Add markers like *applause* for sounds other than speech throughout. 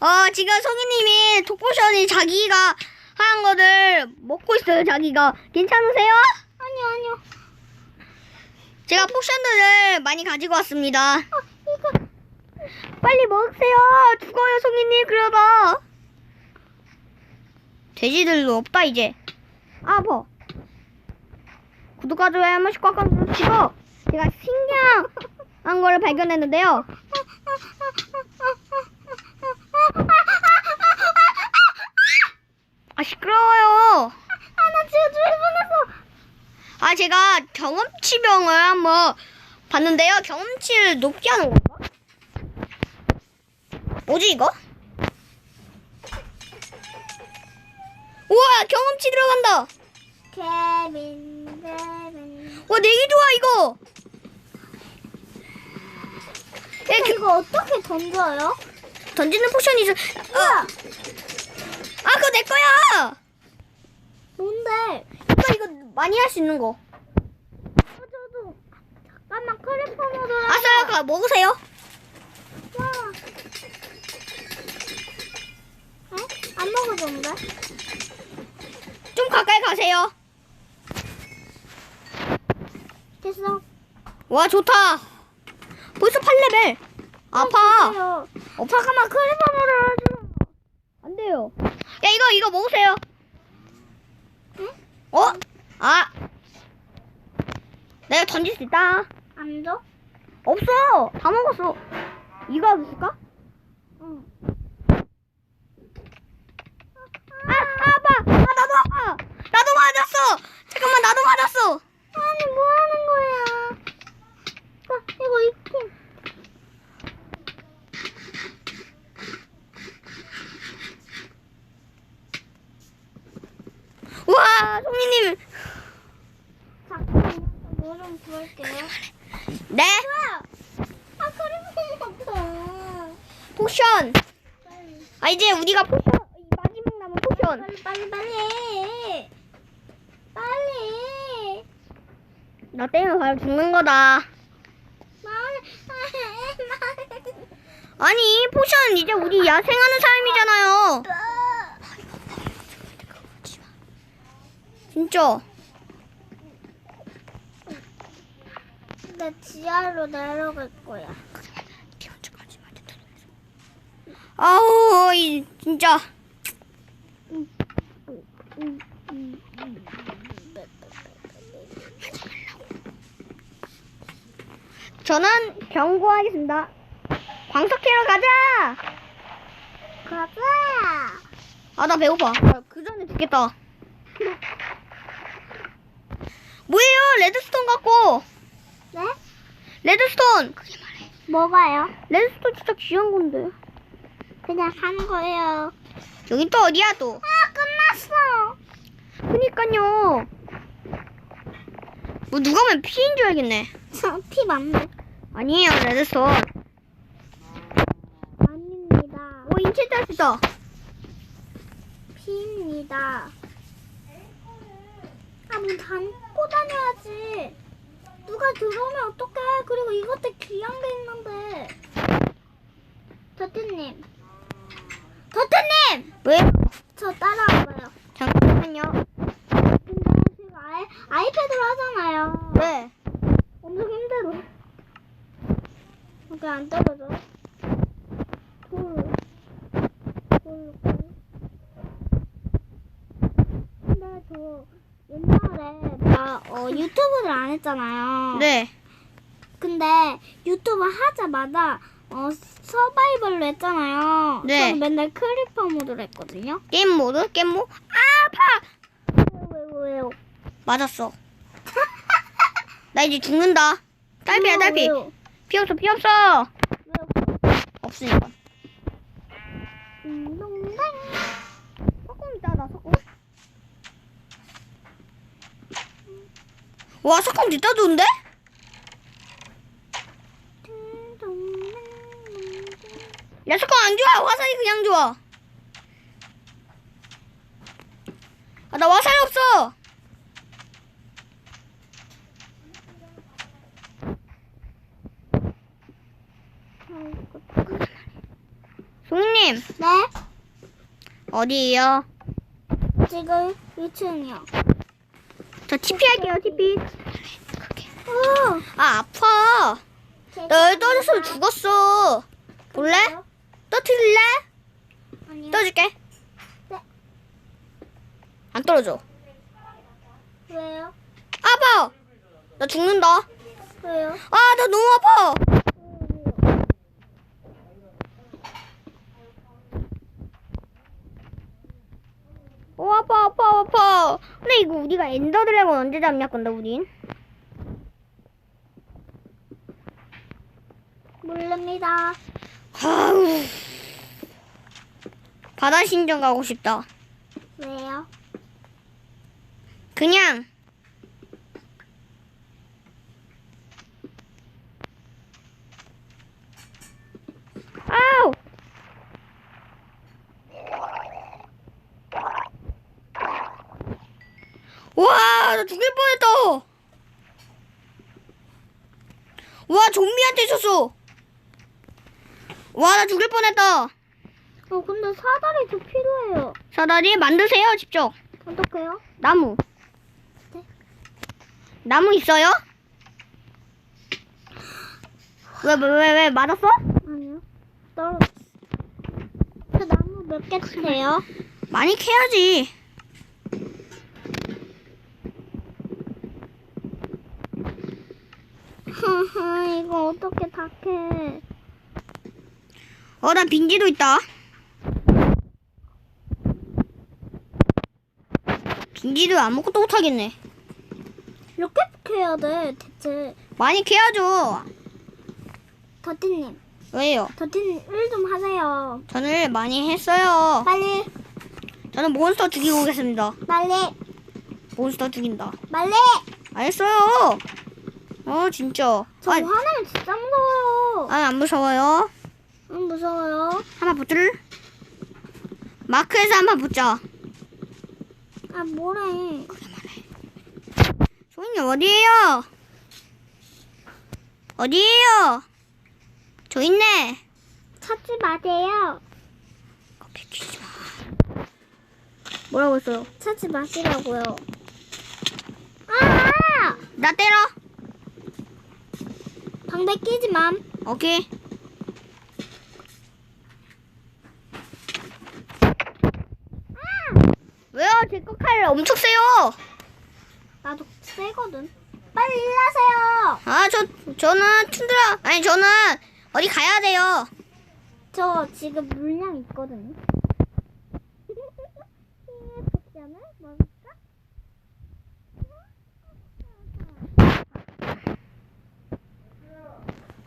어, 지금 송이님이 독포션이 자기가 한 거를 먹고 있어요, 자기가. 괜찮으세요? 아니요, 아니요. 제가 포션들을 많이 가지고 왔습니다. 어, 이거. 빨리 먹으세요. 죽어요, 송이님, 그러다. 돼지들도 없다, 이제. 아, 아파. 구독과 좋아요 한 번씩 꽉꽉 누르시고, 제가 신기한 거를 발견했는데요. *laughs* 아, 시끄러워요. 아, 나 지금 뻔했어. 아, 제가 경험치병을 한번 봤는데요. 경험치를 높게 하는 건가? 뭐지, 이거? 우와, 경험치 들어간다. 케빈, 케빈. 와, 내기 좋아, 이거. 근데 이거 어떻게 던져요? 던지는 포션이 있어. 어, 아, 그거 내 거야. 뭔데? 이거, 이거 많이 할 수 있는 거. 어, 저도. 잠깐만, 크리퍼 모드. 아싸, 가 먹으세요. 와. 에? 안 먹어줬는데? 좀 가까이 가세요. 됐어. 와, 좋다. 벌써 8레벨. 아파. 주세요. 어, 잠깐만, 크리퍼 모드 해줘. 안 돼요. 야, 이거, 이거 먹으세요. 응? 어? 아. 내가 던질 수 있다. 안 줘? 없어. 다 먹었어. 이거 없을까? 응. 아, 아, 아파. 아, 나도 아파. 나도 맞았어. 잠깐만, 나도 맞았어. 아니, 뭐 하는 거야? 아, 이거 입힌. 우 와, 송이님. 뭐좀 구할게요. 네. 아, 모드. 포션. 빨리. 아, 이제 우리가 포션, 이 마지막 남은 포션. 빨리, 빨리, 빨리. 빨리. 나 때문에 바로 죽는 거다. 아니, 포션 이제 우리 야생하는 사람이잖아요. 진짜. 나 지하로 내려갈 거야. 아우, 이, 진짜. 저는 경고하겠습니다. 광석 캐러 가자! 가자. 아, 나 배고파. 아, 그 전에 죽겠다. 뭐예요? 레드스톤 갖고. 네? 레드스톤. 그게 말해. 뭐가요? 레드스톤 진짜 귀한 건데. 그냥 산 거예요. 여기 또 어디야 또? 아, 끝났어. 그니까요. 뭐 누가 보면 피인 줄 알겠네. 피 맞네. 아니에요, 레드스톤. 아닙니다. 오, 인체 할수 있다. 피입니다. 아, 문 닫고 다녀야지. 누가 들어오면 어떡해. 그리고 이것도 귀한 게 있는데. 더트님. 더트님! 왜? 저 따라와봐요. 잠깐만요. 근데 지금 아이, 아이패드로 하잖아요. 네. 엄청 힘들어. 그게 안 떨어져. 돌. 돌. 돌. 근데 저 옛날에 나 어, 유튜브를 안 했잖아요. 네. 근데 유튜브 하자마자 어, 서바이벌로 했잖아요. 네. 저는 맨날 크리퍼 모드로 했거든요. 게임 모드? 게임 모드? 아, 아파! 왜요, 왜요? 맞았어. 나 이제 죽는다. 딸피야, 왜요, 딸피. 왜요? 피 없어, 피 없어. 왜요? 없으니까. 음, 동댕. 소금 있다, 나 소금. 와, 소금 진짜 좋은데? 야, 소금 안 좋아. 화살이 그냥 좋아. 아, 나 화살 없어. 송이님 네? 어디에요? 지금 1층이요. 저 TP 할게요 TP. 어. 아 아파. 나 여기 떨어졌으면 죽었어. 볼래? 아니요. 떠줄게. 네. 안 떨어져. 왜요? 아파. 나 죽는다. 왜요? 아 나 너무 아파. 어 아파 아파 아파. 근데 이거 우리가 엔더 드래곤 언제 잡냐 건데 우린? 모릅니다. 아우. 바다 신전 가고 싶다. 왜요? 그냥 아우 와, 나 죽을 뻔했다. 와, 좀비한테 졌어. 와, 나 죽을 뻔했다. 어, 근데 사다리 더 필요해요. 사다리 만드세요, 직접. 어떡해요? 나무. 네. 나무 있어요? 왜, 왜, 왜, 왜, 맞았어? 아니요. 떨어. 그 나무 몇개 돼요? 많이 캐야지. 흐흐, 이거 어떻게 다 캐? 어, 나 빈지도 있다. 빈지도 아무것도 못하겠네. 몇개 캐야 돼, 대체? 많이 캐야죠. 더티님, 왜요? 더티님 일 좀 하세요. 저는 많이 했어요. 빨리, 저는 몬스터 죽이고 오겠습니다. 빨리, 몬스터 죽인다. 빨리! 알겠어요. 어, 진짜. 저 아, 화내면 진짜 무서워요. 아, 안 무서워요. 응, 무서워요. 한번 붙을? 마크에서 한번 붙자. 아, 뭐래. 소인님 어디에요? 어디에요? 저 있네. 찾지 마세요. 커피 퀴지 마. 뭐라고 했어요? 찾지 마시라고요. 아! 나 때려. 방배 끼지 맘. 오케이. 왜요? 제 거 칼 엄청 세요. 나도 세거든. 빨리 일하세요. 아, 저, 저는 툰드라, 아니, 저는 어디 가야 돼요. 저 지금 물량 있거든요. 복장을 먹을까?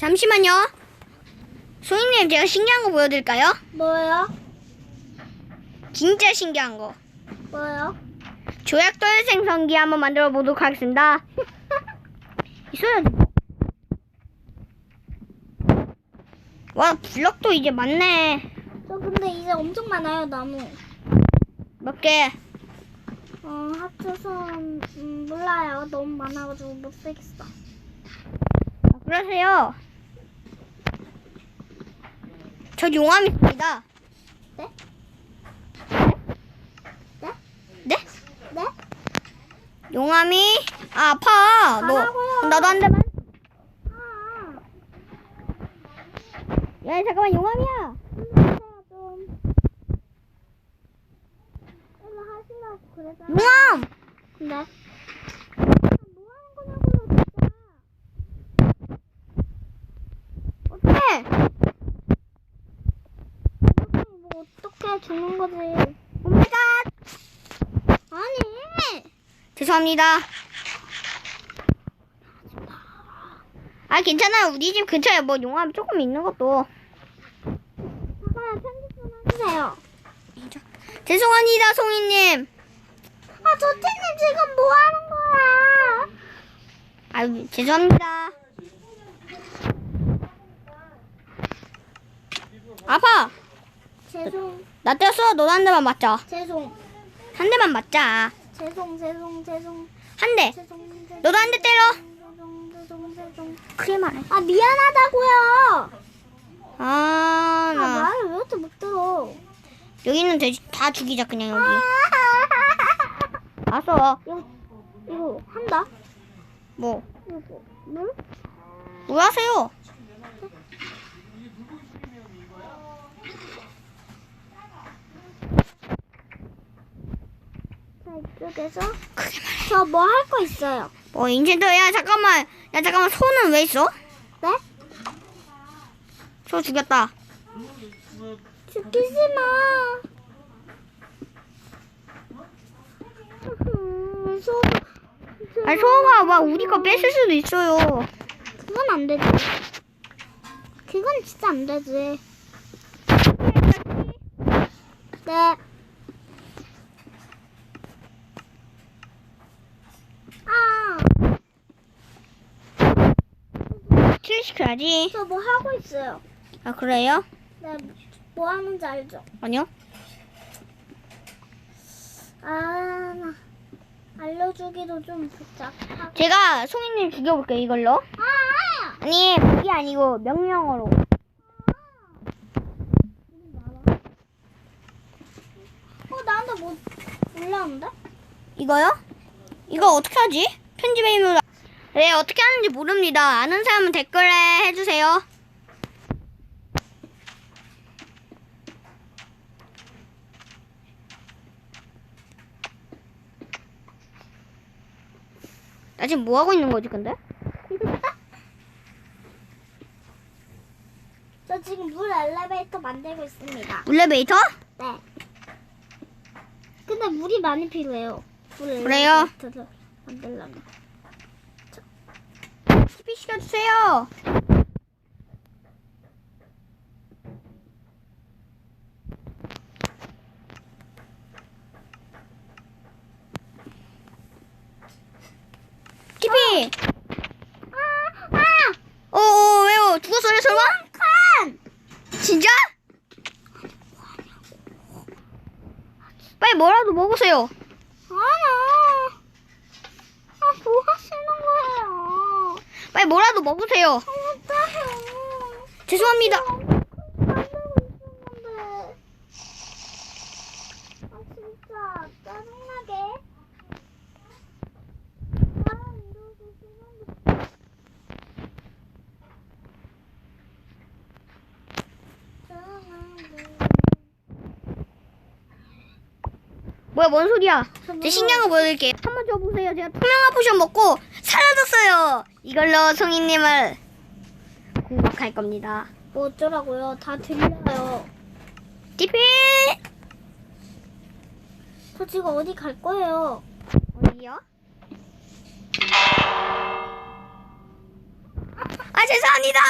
잠시만요. 소희님, 제가 신기한 거 보여드릴까요? 뭐요? 진짜 신기한 거. 뭐요? 조약돌 생성기 한번 만들어 보도록 하겠습니다. *laughs* 있어야지. 와, 블럭도 이제 많네. 저 근데 이제 엄청 많아요 나무. 몇 개? 어 합쳐서 음, 몰라요. 너무 많아가지고 못 쓰겠어. 아, 그러세요. 저 용암 있습니다. 네? 네? 네? 네? 용암이 아, 아파. 너. 나도 한 대만. 아, 야, 잠깐만 용암이야. 용암. 근데 뭐 하는 거냐고요 진짜. 어때? 이렇게 뭐 어떻게 죽는 거지? 오마이갓. 아니. 죄송합니다. 아 괜찮아요. 우리 집 근처에 뭐 용암 조금 있는 것도. 잠깐만 편집 좀 해주세요. 죄송합니다, 송이님. 아, 저태님 지금 뭐 하는 거야? 아유 죄송합니다. 아파. 죄송, 나 때렸어. 너도 한 대만 맞자. 죄송, 한 대만 맞자. 죄송, 죄송, 죄송, 한 대. 죄송. 죄송, 너도 한 대 때려. 죄송, 죄송, 죄송. 크게 말해. 아, 미안하다고요. 아, 아, 나. 말을 왜 이렇게 못 들어? 여기 있는 돼지 다 죽이자, 그냥 여기. 아, 알았어. 이거, 이거 한다? 뭐, 이거 물? 뭐 하세요? 자, 이쪽에서. 저 뭐 할 거 있어요. 뭐, 인젠더, 야, 잠깐만. 야, 잠깐만, 소는 왜 있어? 네? 소 죽였다. 죽이지 마. *laughs* 음, 소. 아니, 소가 막 우리 거 뺏을 수도 있어요. 그건 안 되지. 그건 진짜 안 되지. 네. 아, 킬 시켜야지. 저 뭐 하고 있어요. 아, 그래요? 네, 뭐 하는지 알죠? 아니요. 아, 나 알려주기도 좀 복잡하고. 제가 송이님 죽여볼게요, 이걸로. 아! 아니, 그게 아니고, 명령어로. 어, 나한테 뭐 올라온대? 이거요? 이거 어떻게 하지? 편집의 힘으로. 네, 어떻게 하는지 모릅니다. 아는 사람은 댓글에 해주세요. 나 지금 뭐 하고 있는 거지, 근데? *laughs* 저 지금 물 엘리베이터 만들고 있습니다. 물레베이터? 네. 근데 물이 많이 필요해요. 물 그래요? 엘리베이터를 만들려면. TP 시켜주세요. 아! 아! 어, 어, 왜요? 죽었어요, 설마? 칸! 진짜? 빨리 뭐라도 먹으세요. 아나. 아, 뭐 하시는 거예요? 빨리 뭐라도 먹으세요. 못해요. 죄송합니다. 만들고 있었는데. 아, 진짜 짜증나게. 아, 이러고 시간도 뭐야, 뭔 소리야? 뭐제 신경을 보여드릴게요. 한번 줘보세요. 제가 투명한 포션 먹고 사라졌어요. 이걸로 송이님을 공격할 겁니다. 뭐 어쩌라고요? 다 들려요. TP! 저 지금 어디 갈 거예요? 어디요? 아, 죄송합니다.